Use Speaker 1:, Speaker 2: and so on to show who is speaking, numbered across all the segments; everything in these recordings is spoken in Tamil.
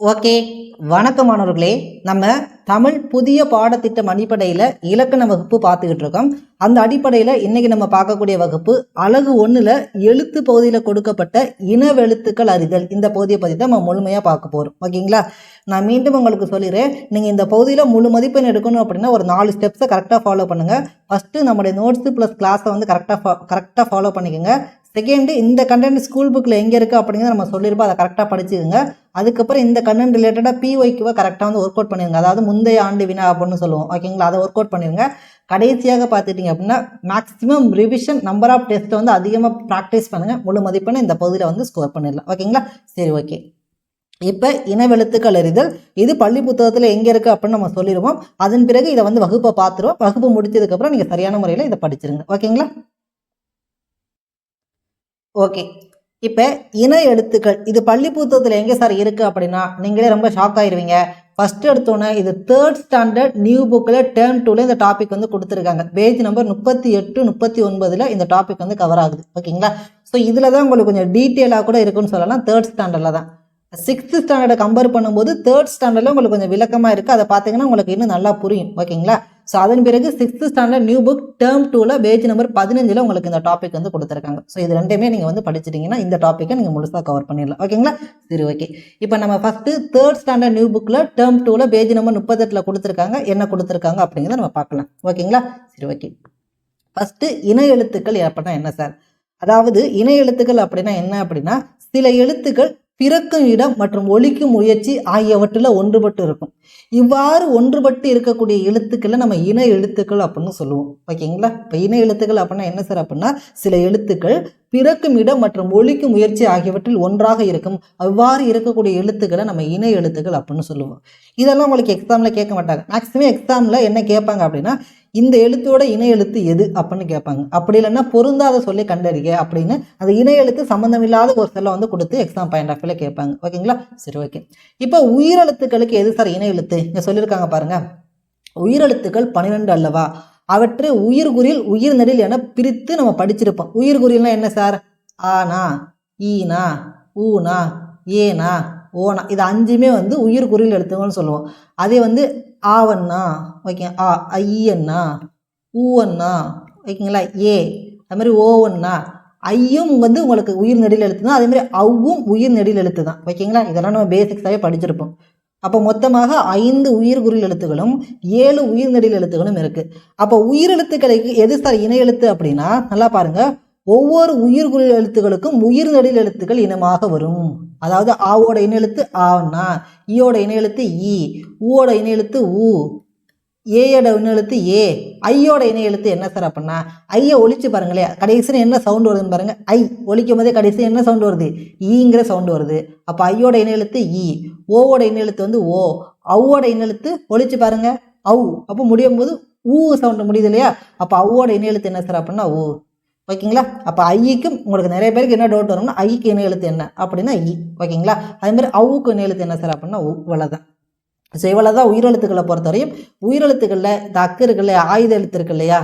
Speaker 1: ஓகே. வணக்கம் மாணவர்களே நம்ம தமிழ் புதிய பாடத்திட்டம் அடிப்படையில் இலக்கண வகுப்பு பார்த்துக்கிட்டு இருக்கோம். அந்த அடிப்படையில் இன்னைக்கு நம்ம பார்க்கக்கூடிய வகுப்பு அழகு ஒன்றில் எழுத்து பகுதியில் கொடுக்கப்பட்ட இனவெழுத்துக்கள் அறிதல். இந்த பகுதியை பற்றி தான் நம்ம முழுமையாக பார்க்க போகிறோம் ஓகேங்களா? நான் மீண்டும் உங்களுக்கு சொல்லிடுறேன். நீங்கள் இந்த பகுதியில் முழு மதிப்பெண் எடுக்கணும் அப்படின்னா ஒரு நாலு ஸ்டெப்ஸை கரெக்டாக ஃபாலோ பண்ணுங்கள் ஃபஸ்ட்டு நம்முடைய நோட்ஸு ப்ளஸ் கிளாஸை வந்து கரெக்டாக ஃபா கரெக்டாக ஃபாலோ பண்ணிக்கோங்க. செகண்டு இந்த கண்டென்ட் ஸ்கூல் புக்கில் எங்கே இருக்குது அப்படிங்கிறத நம்ம சொல்லியிருப்போம். அதை கரெக்டாக படிச்சுக்கோங்க. அதுக்கப்புறம் இந்த கண்ணன் ரிலேட்டடாக பிஒய்க்குவை கரெக்டாக வந்து ஒர்க் அவுட் பண்ணிடுங்க அதாவது முந்தைய ஆண்டு வினா அப்படின்னு சொல்லுவோம். ஓகேங்களா அதை ஒர்க் அவுட் பண்ணிடுங்க கடைசியாக பார்த்துட்டிங்க அப்படின்னா மேக்ஸிமம் ரிவிஷன் நம்பர் ஆஃப் டெஸ்ட்டை வந்து அதிகமாக ப்ராக்டிஸ் பண்ணுங்கள் முழு மதிப்பெண்ணை இந்த பகுதியில் வந்து ஸ்கோர் பண்ணிடலாம். ஓகேங்களா சரி ஓகே இப்போ இனவெழுத்துக்கள் எறிதல் இது பள்ளி புத்தகத்தில் எங்கே இருக்குது அப்படின்னு நம்ம சொல்லிடுவோம். அதன் பிறகு இதை வந்து வகுப்பை பார்த்துருவோம். வகுப்பு முடிச்சதுக்கப்புறம் நீங்கள் சரியான முறையில் இதை படிச்சிருங்க. ஓகேங்களா ஓகே இப்போ இன எழுத்துக்கள் இது பள்ளி புத்தகத்தில் எங்கே சார் இருக்குது அப்படின்னா நீங்களே ரொம்ப ஷாக் ஆயிடுவீங்க ஃபர்ஸ்ட் எடுத்தோன்னே இது தேர்ட் ஸ்டாண்டர்ட் நியூ புக்கில் டேர்ம் டூவில் இந்த டாபிக் வந்து கொடுத்துருக்காங்க. பேஜ் நம்பர் முப்பத்தி எட்டு முப்பத்தி ஒன்பதில் இந்த டாபிக் வந்து கவர் ஆகுது. ஓகேங்களா? ஸோ இதில் தான் உங்களுக்கு கொஞ்சம் டீட்டெயிலாக கூட இருக்குன்னு சொல்லலாம். தேர்ட் ஸ்டாண்டர்டில் தான். சிக்ஸ்த் ஸ்டாண்டர்டை கம்பேர் பண்ணும்போது தேர்ட் ஸ்டாண்டர்டில் உங்களுக்கு கொஞ்சம் விளக்கமாக இருக்குது அதை பார்த்தீங்கன்னா உங்களுக்கு இன்னும் நல்லா புரியும். ஓகேங்களா? ஸோ அதன் பிறகு sixth standard new book term டூவில் பேஜ் நம்பர் பதினஞ்சில் உங்களுக்கு இந்த டாபிக் வந்து கொடுத்துருக்காங்க. ஸோ இது ரெண்டுமே நீங்கள் வந்து படிச்சிட்டிங்கன்னா இந்த டாப்பிக்கை நீங்கள் முழுசாக கவர் பண்ணிடலாம். ஓகேங்களா சரி ஓகே இப்போ நம்ம ஃபஸ்ட்டு தேர்ட் ஸ்டாண்டர்ட் நியூ புக்கில் டேர்ம் டூவில் பேஜ் நம்பர் முப்பத்தெட்டில் கொடுத்துருக்காங்க. என்ன கொடுத்துருக்காங்க அப்படிங்கிறத நம்ம பார்க்கலாம். ஓகேங்களா சரி ஓகே ஃபஸ்ட்டு இன எழுத்துக்கள் அப்படின்னா என்ன சார் அதாவது இன எழுத்துக்கள் அப்படின்னா என்ன அப்படின்னா சில எழுத்துக்கள் பிறக்கும் இடம் மற்றும் ஒழிக்கும் முயற்சி ஆகியவற்றில் ஒன்றுபட்டு இருக்கும். இவ்வாறு ஒன்றுபட்டு இருக்கக்கூடிய எழுத்துக்களை நம்ம இன எழுத்துக்கள் அப்படின்னு சொல்லுவோம். ஓகேங்களா? இப்போ இன எழுத்துக்கள் அப்படின்னா என்ன சார் அப்படின்னா சில எழுத்துக்கள் பிறக்கும் இடம் மற்றும் ஒழிக்கும் முயற்சி ஆகியவற்றில் ஒன்றாக இருக்கும். அவ்வாறு இருக்கக்கூடிய எழுத்துக்களை நம்ம இணை எழுத்துக்கள் அப்படின்னு சொல்லுவோம். இதெல்லாம் உங்களுக்கு எக்ஸாமில் கேட்க மாட்டாங்க. மேக்ஸிமம் எக்ஸாமில் என்ன கேட்பாங்க அப்படின்னா இந்த எழுத்தோட இணை எழுத்து எது அப்படின்னு கேட்பாங்க. அப்படி இல்லைன்னா பொருந்தாத சொல்லி கண்டறிக அப்படின்னு அந்த இணை எழுத்து சம்மந்தமில்லாத ஒரு செல்லை வந்து கொடுத்து எக்ஸாம் பாயிண்ட் ஆஃப் வியூவில் கேட்பாங்க. ஓகேங்களா சரி ஓகே இப்போ உயிரெழுத்துக்களுக்கு எது சார் இணை எழுத்து? இங்கே சொல்லியிருக்காங்க பாருங்க. உயிரெழுத்துக்கள் பன்னிரெண்டு அல்லவா? அவற்றை உயிர்குறில் உயிர்நெடில் என பிரித்து நம்ம படிச்சிருப்போம். உயிர்குறில்னா என்ன சார்? ஆனா ஈனா ஊனா ஏனா ஓனா. இது அஞ்சுமே வந்து உயிர்குறில் எழுத்துங்கள்னு சொல்லுவோம். அதே வந்து ஆவண்ணா ஓகே ஆ ஐயண்ணா ஊவண்ணா ஓகேங்களா ஏ. அது மாதிரி ஓவண்ணா. ஐயும் வந்து உங்களுக்கு உயிர் நெடில் எழுத்து தான் அதே மாதிரி அவ்வும் உயிர் நெடில் எழுத்து தான் ஓகேங்களா? இதெல்லாம் நம்ம பேசிக்ஸாகவே படிச்சிருப்போம். அப்போ மொத்தமாக ஐந்து உயிர் குறில் எழுத்துகளும் ஏழு உயிர் நெடில் எழுத்துகளும் இருக்குது அப்போ உயிர் எழுத்துக்களுக்கு எது சார் இணை எழுத்து அப்படின்னா நல்லா பாருங்க. ஒவ்வொரு உயிர் குறில் எழுத்துக்களுக்கும் உயிர் நெடில் எழுத்துக்கள் இனமாக வரும். அதாவது ஆவோட இணையெழுத்து எழுத்து ஆன்னா ஈயோட இணையெழுத்து ஈ ஊவோட இணையெழுத்து ஊ ஏயோட இன எழுத்து ஏ ஐயோட இணையெழுத்து எழுத்து என்ன சார் அப்படின்னா ஐயை ஒழிச்சு பாருங்களேன் கடைசியில் என்ன சவுண்டு வருதுன்னு பாருங்க. ஐ ஒழிக்கும் போதே கடைசி என்ன சவுண்டு வருது? E ஈங்கிற சவுண்டு வருது. அப்போ ஐயோட இணையெழுத்து e. எழுத்து ஈ ஓவோட இணையெழுத்து எழுத்து வந்து ஓ அவ்வோட இன எழுத்து ஒழிச்சு பாருங்க. அவு அப்போ முடியும் போது ஊ சவுண்டு முடியுது இல்லையா? அப்போ அவ்வோட இணையெழுத்து எழுத்து என்ன சார் அப்படின்னா ஊ ஓகேங்களா அப்போ ஐக்கும் உங்களுக்கு நிறைய பேருக்கு என்ன டவுட் வரும்னா ஐக்கு இணையெழுத்து எழுத்து என்ன அப்படின்னா e. இ ஓகேங்களா அதே மாதிரி அவுக்கு இணையெழுத்து எழுத்து என்ன சார் அப்படின்னா ஊ இவ்வளோதான் ஸோ இவ்வளோ தான் உயிரெழுத்துக்களை பொறுத்தவரையும் உயிரெழுத்துக்களில் இந்த அக்கு இல்லையா ஆயுத எழுத்து இருக்கு இல்லையா?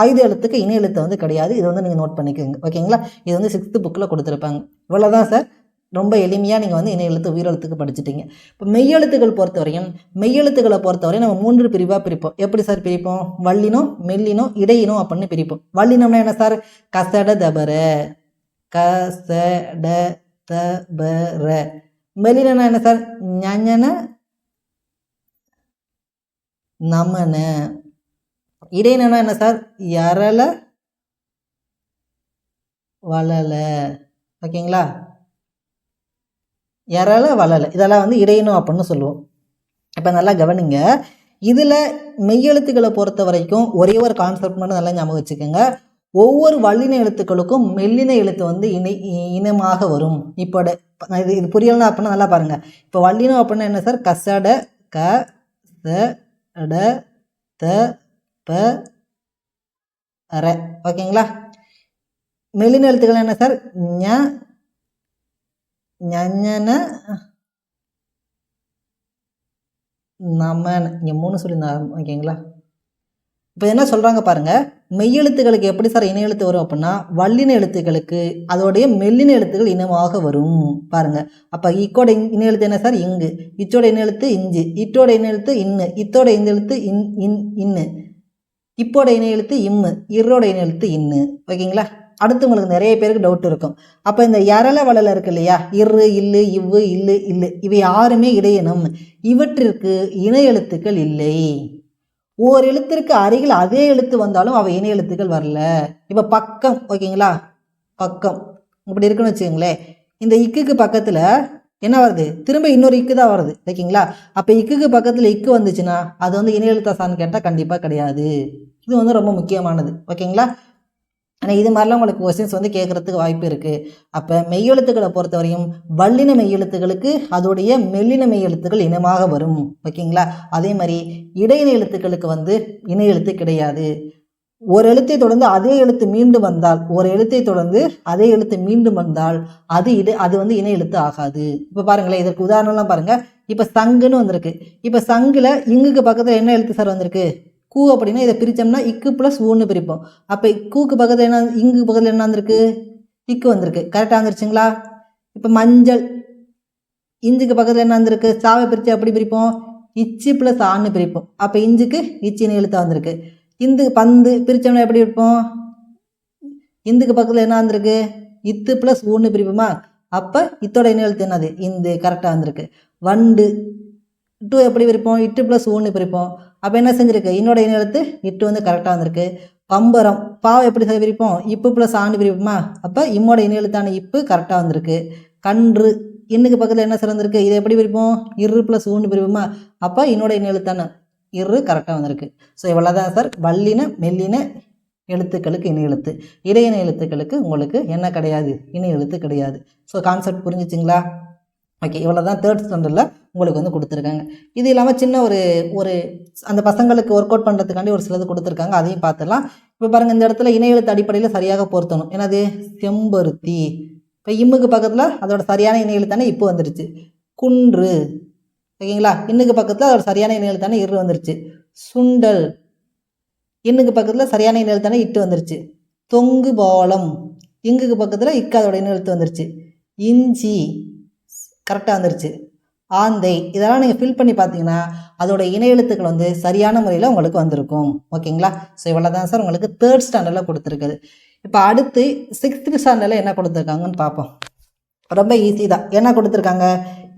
Speaker 1: ஆயுத எழுத்துக்கு இணை எழுத்து வந்து கிடையாது. இது வந்து நீங்கள் நோட் பண்ணிக்கோங்க. ஓகேங்களா? இது வந்து சிக்ஸ்த்து புக்கில் கொடுத்துருப்பாங்க. இவ்வளோ தான் சார் ரொம்ப எளிமையாக நீங்கள் வந்து இணை எழுத்து உயிரெழுத்துக்கு படிச்சிட்டிங்க. இப்போ மெய்யெழுத்துக்கள் பொறுத்தவரையும் மெய்யெழுத்துக்களை பொறுத்தவரையும் நம்ம மூன்று பிரிவாக பிரிப்போம். எப்படி சார் பிரிப்போம்? வள்ளினம் மெல்லினம் இடையினம் அப்படின்னு பிரிப்போம். வள்ளினம்னா என்ன சார் கசட தபர. கசட தபர. மெல்லினா என்ன சார் ஞான நமன. இடையினா என்ன சார்? யரல வளல. ஓகேங்களா? யரல வளல. இதெல்லாம் வந்து இடையணும் அப்படின்னு சொல்லுவோம். இப்போ நல்லா கவனிங்க. இதில் மெய்யெழுத்துக்களை பொறுத்த வரைக்கும் ஒரே ஒரு கான்செப்ட் மட்டும் நல்லா ஞாபகம் வச்சுக்கோங்க. ஒவ்வொரு வல்லின எழுத்துக்களுக்கும் மெல்லின எழுத்து வந்து இணை இனமாக வரும். இப்போ இது இது புரியலன்னா அப்படின்னா நல்லா பாருங்கள் இப்போ வல்லினம் அப்படின்னா என்ன சார்? கசட க ச ட த ப ர ஓகேங்களா? மெலின எழுத்துக்கள் என்ன சார்? ஞ ஞன நமன் இங்கே மூணு சொல்லியிருந்தாங்க ஓகேங்களா? இப்போ என்ன சொல்கிறாங்க பாருங்கள் மெய்யெழுத்துகளுக்கு எப்படி சார் இணை எழுத்து வரும் அப்படின்னா வல்லின எழுத்துக்களுக்கு அதோடைய மெல்லின எழுத்துக்கள் இனமாக வரும். பாருங்க. அப்போ இக்கோட இங்- இணை எழுத்து என்ன சார்? இங்கு. இச்சோட இணை எழுத்து இஞ்சு. இட்டோட இணை எழுத்து இன்னு. இத்தோட இணை எழுத்து இன் இன் இன்னு. இப்போட இணை எழுத்து இம்மு. இரோட இணை எழுத்து இன்னு. ஓகேங்களா? அடுத்து உங்களுக்கு நிறைய பேருக்கு டவுட் இருக்கும். அப்போ இந்த எரள வளல இருக்கு இல்லையா? இரு இல்லு இவ்வு இல்லு இல்லு. இவை யாருமே இடையினம். இவற்றிற்கு இணை எழுத்துக்கள் இல்லை. ஓர் எழுத்திற்கு அருகில் அதே எழுத்து வந்தாலும் அவள் இணை எழுத்துக்கள் வரல. இப்போ பக்கம் ஓகேங்களா? பக்கம். இப்படி இருக்குன்னு வச்சுக்கோங்களேன். இந்த இக்குக்கு பக்கத்தில் என்ன வருது? திரும்ப இன்னொரு இக்கு தான் வருது. ஓகேங்களா? அப்போ இக்குக்கு பக்கத்தில் இக்கு வந்துச்சுன்னா அது வந்து இணை எழுத்தாசான்னு கேட்டால் கண்டிப்பாக கிடையாது. இது வந்து ரொம்ப முக்கியமானது. ஓகேங்களா? ஆனால் இது மாதிரிலாம் உங்களுக்கு கொஸ்டின்ஸ் வந்து கேட்குறதுக்கு வாய்ப்பு இருக்குது அப்போ மெய்யெழுத்துக்களை பொறுத்தவரையும் வல்லின மெய்யெழுத்துக்களுக்கு அதோடைய மெல்லின மெய்யெழுத்துக்கள் இனமாக வரும். ஓகேங்களா? அதே மாதிரி இடையின எழுத்துக்களுக்கு வந்து இணை எழுத்து கிடையாது. ஒரு எழுத்தை தொடர்ந்து அதே எழுத்து மீண்டும் வந்தால் ஒரு எழுத்தை தொடர்ந்து அதே எழுத்து மீண்டும் வந்தால் அது இடை அது வந்து இணை எழுத்து ஆகாது. இப்போ பாருங்களேன் இதற்கு உதாரணம்லாம் பாருங்கள் இப்போ சங்குன்னு வந்திருக்கு. இப்போ சங்கில் இங்குக்கு பக்கத்தில் என்ன எழுத்து சார் வந்திருக்கு? கூ அப்படின்னா இதை பிரித்தோம்னா இக்கு ப்ளஸ் ஊன்னு பிரிப்போம். அப்போ கூக்கு பக்கத்தில் என்ன இங்கு பக்கத்தில் என்ன வந்திருக்கு? இக்கு வந்திருக்கு. கரெக்டாக வந்துருச்சுங்களா? இப்போ மஞ்சள் இஞ்சுக்கு பக்கத்தில் என்ன வந்திருக்கு? சாவை பிரித்து எப்படி பிரிப்போம்? இச்சி ப்ளஸ் ஆன்னு பிரிப்போம். அப்போ இஞ்சுக்கு இச்சின்னு எழுத்து வந்திருக்கு. இந்து பந்து பிரித்தோம்னா எப்படி இருப்போம் இந்துக்கு பக்கத்தில் என்ன வந்திருக்கு? இத்து ப்ளஸ் ஊன்னு பிரிப்போமா? அப்போ இத்தோட என்ன எழுத்து என்னது? இந்து. கரெக்டாக வந்திருக்கு. வண்டு. டூ எப்படி பிரிப்போம்? இட்டு ப்ளஸ் ஊன்னு பிரிப்போம். அப்போ என்ன செஞ்சுருக்கு? இன்னோட இன இட்டு வந்து கரெக்டாக வந்திருக்கு. பம்பரம் பாவை எப்படி சரி விரிப்போம் இப்பு ப்ளஸ் ஆண்டு விரிப்போமா அப்போ இம்மோட இன இப்பு கரெக்டாக வந்திருக்கு. கன்று இன்னுக்கு பக்கத்தில் என்ன சிறந்திருக்கு? இதை எப்படி பிரிப்போம்? இரு ப்ளஸ் ஊன்னு பிரிப்போமா? அப்போ இன்னோட இன இரு கரெக்டாக வந்திருக்கு. ஸோ இவ்வளோ தான் சார் வல்லின மெல்லின எழுத்துக்களுக்கு இணை எழுத்து. இடையின எழுத்துக்களுக்கு உங்களுக்கு என்ன கிடையாது? இணை எழுத்து கிடையாது. So concept புரிஞ்சுச்சிங்களா? ஓகே இவ்வளோ தான் தேர்ட் ஸ்டாண்டர்டில் உங்களுக்கு வந்து கொடுத்துருக்காங்க. இது இல்லாமல் சின்ன ஒரு ஒரு அந்த பசங்களுக்கு ஒர்க் அவுட் பண்ணுறதுக்காண்டி ஒரு சிலது கொடுத்துருக்காங்க. அதையும் பார்த்துடலாம் இப்போ பாருங்கள் இந்த இடத்துல இணையழுத்து அடிப்படையில் சரியாக பொருத்தணும். என்னது? செம்பருத்தி. இப்போ இம்முக்கு பக்கத்தில் அதோட சரியான இணை இப்போ வந்துருச்சு. குன்று. ஓகேங்களா? இன்னுக்கு பக்கத்தில் அதோட சரியான இணை இரு வந்துருச்சு. சுண்டல். இன்னுக்கு பக்கத்தில் சரியான இணை இட்டு வந்துருச்சு. தொங்கு பாலம். இங்குக்கு பக்கத்தில் இக்கு அதோட இணை வந்துருச்சு. இஞ்சி. கரெக்டாக வந்துருச்சு. ஆந்தை இதெல்லாம் நீங்கள் ஃபில் பண்ணி பார்த்தீங்கன்னா அதோட இணை எழுத்துக்கள் வந்து சரியான முறையில் உங்களுக்கு வந்திருக்கும். ஓகேங்களா? ஸோ இவ்வளோ தான் சார் உங்களுக்கு தேர்ட் ஸ்டாண்டர்டில் கொடுத்துருக்குது. இப்போ அடுத்து சிக்ஸ்த் ஸ்டாண்டர்டில் என்ன கொடுத்துருக்காங்கன்னு பார்ப்போம். ரொம்ப ஈஸி தான். என்ன கொடுத்துருக்காங்க?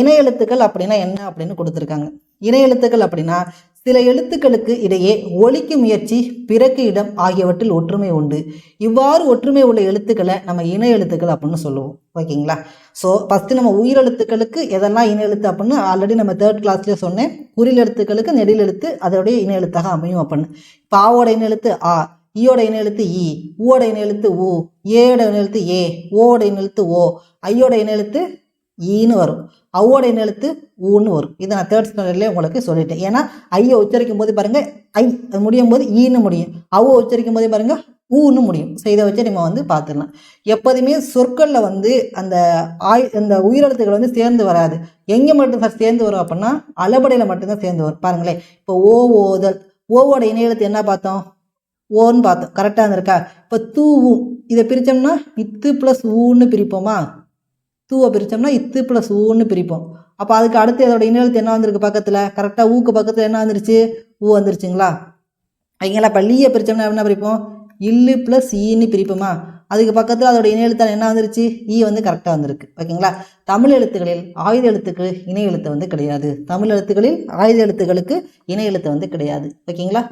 Speaker 1: இணை எழுத்துக்கள் அப்படின்னா என்ன அப்படின்னு கொடுத்துருக்காங்க. இணை எழுத்துக்கள் அப்படின்னா சில எழுத்துக்களுக்கு இடையே ஒலிக்கும் முயற்சி பிறக்கு இடம் ஆகியவற்றில் ஒற்றுமை உண்டு. இவ்வாறு ஒற்றுமை உள்ள எழுத்துக்களை நம்ம இன எழுத்துக்கள் அப்படின்னு சொல்லுவோம். ஓகேங்களா? ஸோ ஃபஸ்ட்டு நம்ம உயிரெழுத்துக்களுக்கு எதெல்லாம் இன எழுத்து அப்படின்னு ஆல்ரெடி நம்ம தேர்ட் கிளாஸ்லேயே சொன்னேன். குறில் எழுத்துக்களுக்கு நெடில் எழுத்து அதோடைய இன எழுத்தாக அமையும் அப்படின்னு. பாவோட இன எழுத்து ஆ ஈயோட இனெழுத்து இ ஊவோட இணை ஊ ஏட இணை எழுத்து ஏ ஓட இணை எழுத்து ஓ ஐயோட இனெழுத்து ஈன்னு வரும். அவ்வோட எழுத்து ஊன்னு வரும். இதை நான் தேர்ட் ஸ்டாண்டர்ட்லேயே உங்களுக்கு சொல்லிட்டேன். ஏன்னா ஐயை உச்சரிக்கும் போது பாருங்கள் ஐ அது முடியும் போது ஈன்னு முடியும். அவ்வோ உச்சரிக்கும் போதே பாருங்கள் ஊன்னு முடியும். ஸோ இதை வச்சு நம்ம வந்து பார்த்துடலாம். எப்போதுமே சொற்களில் வந்து அந்த ஆய் அந்த உயிரெழுத்துக்கள் வந்து சேர்ந்து வராது. எங்கே மட்டும் சார் சேர்ந்து வரும் அப்படின்னா அளபடையில் மட்டும்தான் சேர்ந்து வரும். பாருங்களேன் இப்போ ஓ ஓதல் ஓவோட இணையெழுத்து என்ன பார்த்தோம்? ஓன்னு பார்த்தோம். கரெக்டாக இருந்திருக்கா? இப்போ தூவும் இதை பிரித்தோம்னா இத்து ப்ளஸ் ஊன்னு பிரிப்போமா? தூவை பிரித்தோம்னா இத்து ப்ளஸ் ஊன்னு பிரிப்போம். அப்போ அதுக்கு அடுத்து அதோட இன்னெழுத்து என்ன வந்திருக்கு பக்கத்தில்? கரெக்டாக ஊக்கு பக்கத்தில் என்ன வந்துருச்சு? ஊ வந்துருச்சுங்களா? அவங்களா இப்போ லீயை பிரித்தோம்னா என்ன பிரிப்போம்? இல்லு ப்ளஸ் ஈன்னு பிரிப்போமா? அதுக்கு பக்கத்தில் அதோட இணையெழுத்தால் என்ன வந்துருச்சு? ஈ வந்து கரெக்டாக வந்திருக்கு. ஓகேங்களா? தமிழ் எழுத்துக்களில் ஆயுத எழுத்துக்கு இணை எழுத்து வந்து கிடையாது. தமிழ் எழுத்துக்களில் ஆயுத எழுத்துக்களுக்கு இணை எழுத்து வந்து கிடையாது. ஓகேங்களா?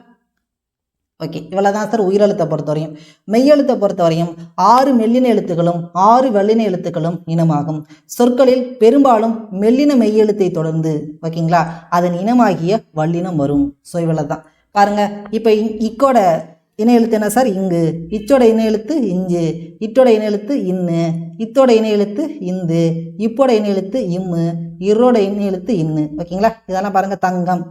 Speaker 1: ஓகே இவ்வளோ தான் சார் உயிரெழுத்தை பொறுத்தவரையும். மெய்யெழுத்தை பொறுத்தவரையும் ஆறு மெல்லின எழுத்துக்களும் ஆறு வல்லின எழுத்துக்களும் இனமாகும். சொற்களில் பெரும்பாலும் மெல்லின மெய்யெழுத்தை தொடர்ந்து ஓகேங்களா அதன் இனமாகிய வல்லினம் வரும். ஸோ இவ்வளோ தான் பாருங்கள் இப்போ இக்கோட இணை எழுத்து என்ன சார் இங்கு. இச்சோட இணை எழுத்து இஞ்சு. இட்டோட இணை எழுத்து இன்னு. இத்தோட இணை எழுத்து இந்து. இப்போட இணை எழுத்து இம்மு. இரோட இணை எழுத்து இன்னு. ஓகேங்களா இதெல்லாம் பாருங்கள் தங்கம்.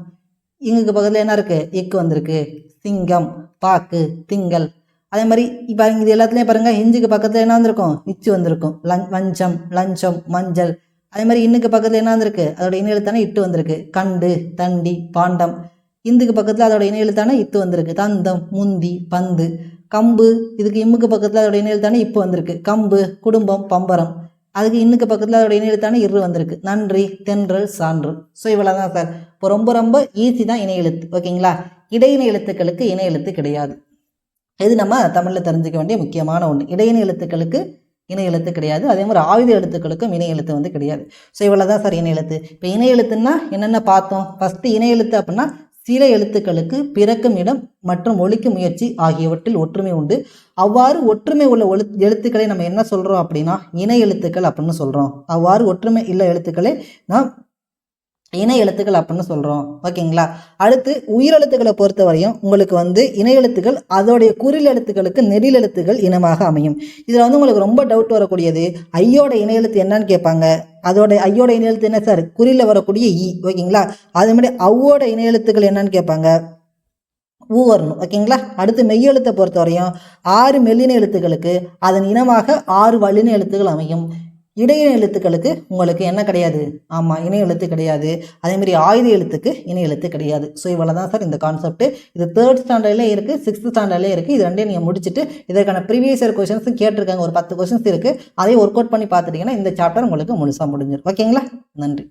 Speaker 1: இங்குக்கு பக்கத்தில் என்ன இருக்குது இக்கு வந்திருக்கு. சிங்கம் பாக்கு திங்கள். அதே மாதிரி இப்போ இது எல்லாத்துலேயும் பாருங்கள் இஞ்சுக்கு பக்கத்தில் என்ன வந்திருக்கும்? இச்சு வந்திருக்கும். லஞ் வஞ்சம் லஞ்சம் மஞ்சள். அதே மாதிரி இன்னுக்கு பக்கத்தில் என்ன வந்திருக்கு? அதோட இணை எழுத்தான இட்டு வந்திருக்கு. கண்டு தண்டி பாண்டம். இந்துக்கு பக்கத்தில் அதோட இணை எழுத்தான இத்து வந்திருக்கு. தந்தம் முந்தி பந்து. கம்பு இதுக்கு இம்முக்கு பக்கத்தில் அதோட இணையில் தானே இப்போ வந்திருக்கு. கம்பு குடும்பம் பம்பரம். அதுக்கு இன்னுக்கு பக்கத்தில் அதோட இணையில் இரு வந்திருக்கு. நன்றி தென்றல் சான்று. ஸோ இவ்வளோ தான் சார். இப்போ ரொம்ப ரொம்ப ஈஸி தான் இணையெழுத்து ஓகேங்களா? இடையின எழுத்துக்களுக்கு இணை எழுத்து கிடையாது. இது நம்ம தமிழில் தெரிஞ்சுக்க வேண்டிய முக்கியமான ஒன்று இடையின எழுத்துக்களுக்கு இணை எழுத்து கிடையாது. அதே மாதிரி ஆயுத எழுத்துக்களுக்கும் இணை எழுத்து வந்து கிடையாது. ஸோ இவ்வளோ தான் சார் இணை எழுத்து. இப்போ இணை எழுத்துன்னா என்னென்ன பார்த்தோம்? ஃபஸ்ட்டு இணை எழுத்து அப்படின்னா சில எழுத்துக்களுக்கு பிறக்கும் இடம் மற்றும் ஒழிக்கும் முயற்சி ஆகியவற்றில் ஒற்றுமை உண்டு. அவ்வாறு ஒற்றுமை உள்ள ஒழு எழுத்துக்களை நம்ம என்ன சொல்கிறோம் அப்படின்னா இணை எழுத்துக்கள் அப்படின்னு சொல்கிறோம் அவ்வாறு ஒற்றுமை இல்லை எழுத்துக்களை நாம் இணை எழுத்துக்கள் அப்படின்னு சொல்கிறோம் ஓகேங்களா? அடுத்து உயிரெழுத்துக்களை பொறுத்த வரையும் உங்களுக்கு வந்து இணை எழுத்துக்கள் அதோடைய குறில் எழுத்துக்களுக்கு நெடில் எழுத்துக்கள் இனமாக அமையும். இதில் வந்து உங்களுக்கு ரொம்ப டவுட் வரக்கூடியது ஐயோட இணை எழுத்து என்னன்னு கேட்பாங்க. அதோட ஐயோட இணை எழுத்து என்ன சார்? குறியில் வரக்கூடிய இ ஓகேங்களா? அதே மாதிரி அவ்வோட இணை எழுத்துக்கள் என்னன்னு கேட்பாங்க. ஊ வரணும் ஓகேங்களா? அடுத்து மெய்யெழுத்தை பொறுத்தவரையும் ஆறு மெல்லின எழுத்துக்களுக்கு அதன் இனமாக ஆறு வல்லின எழுத்துக்கள் அமையும். இடைய எழுத்துக்களுக்கு உங்களுக்கு என்ன கிடையாது? ஆமாம் இணை எழுத்து கிடையாது. அதேமாதிரி ஆயுத எழுத்துக்கு இணை எழுத்து கிடையாது. ஸோ இவ்வளோ தான் சார் இந்த கான்செப்ட் இது தேர்ட் ஸ்டாண்டர்ட்லேயே இருக்குது சிக்ஸ்த் ஸ்டாண்டர்ட்லேயே இருக்குது இது ரெண்டையும் நீங்கள் முடிச்சுட்டு இதற்கான ப்ரீவியஸ் இயர் கொஷின்ஸும் கேட்டிருக்காங்க. ஒரு பத்து கொஷின்ஸ் இருக்குது அதையும் ஒர்க் அவுட் பண்ணி பார்த்துட்டிங்கன்னா இந்த சாப்டர் உங்களுக்கு முழுசாக முடிஞ்சிடும் ஓகேங்களா நன்றி.